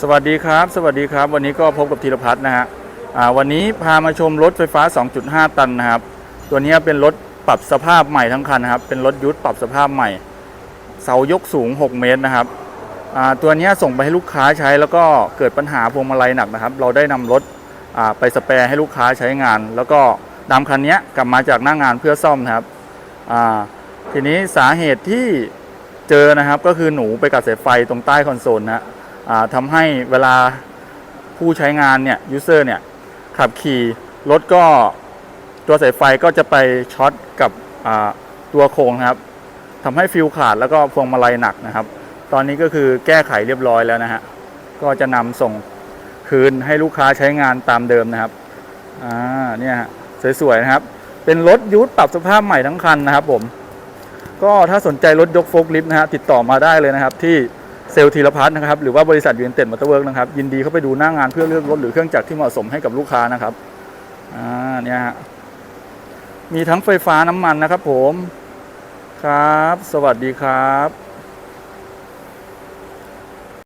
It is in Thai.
สวัสดีครับ สวัสดีครับ วันนี้ก็พบกับธีรพัฒน์นะฮะอ่าวันนี้พามาชมรถไฟฟ้า 2.5 ตันนะครับ ตัวนี้เป็นรถปรับสภาพใหม่ทั้งคันนะครับ เป็นรถยุทธปรับสภาพใหม่ เสายกสูง 6 เมตรนะครับอ่าตัวนี้ส่งไปให้ลูกค้าใช้แล้วก็เกิดปัญหาพวงมาลัยหนักนะครับ เราได้นำรถอ่าไปสแปร์ให้ลูกค้าใช้งาน แล้วก็นำคันนี้กลับมาจากหน้างงานเพื่อซ่อมนะครับอ่าทีนี้สาเหตุที่เจอนะครับก็คือหนูไปกัดสายไฟตรงใต้คอนโซลนะ ทำให้เวลาผู้ใช้งานเนี่ยยูเซอร์เนี่ยขับขี่รถก็ตัวสายไฟก็จะไปช็อตกับตัวโครงครับทำให้ฟิวขาดแล้วก็พวงมาลัยหนักนะครับ ตอนนี้ก็คือแก้ไขเรียบร้อยแล้วนะฮะก็จะนำส่งคืนให้ลูกค้าใช้งานตามเดิมนะครับอ่าเนี่ยฮะสวยๆนะครับ เป็นรถยูทปรับสภาพใหม่ทั้งคันนะครับผม ก็ถ้าสนใจรถยกโฟล์คลิฟต์นะฮะติดต่อมาได้เลยนะครับที่ เซลล์ธีรพัฒน์นะครับหรือว่าบริษัทยูเนเต็ดมอเตอร์เวิร์กนะครับยินดีเข้าไปดูหน้างานเพื่อเลือกรถหรือเครื่องจักรที่เหมาะสมให้กับลูกค้านะครับอ่าเนี่ยฮะมีทั้งไฟฟ้าน้ำมันนะครับผมครับ สวัสดีครับ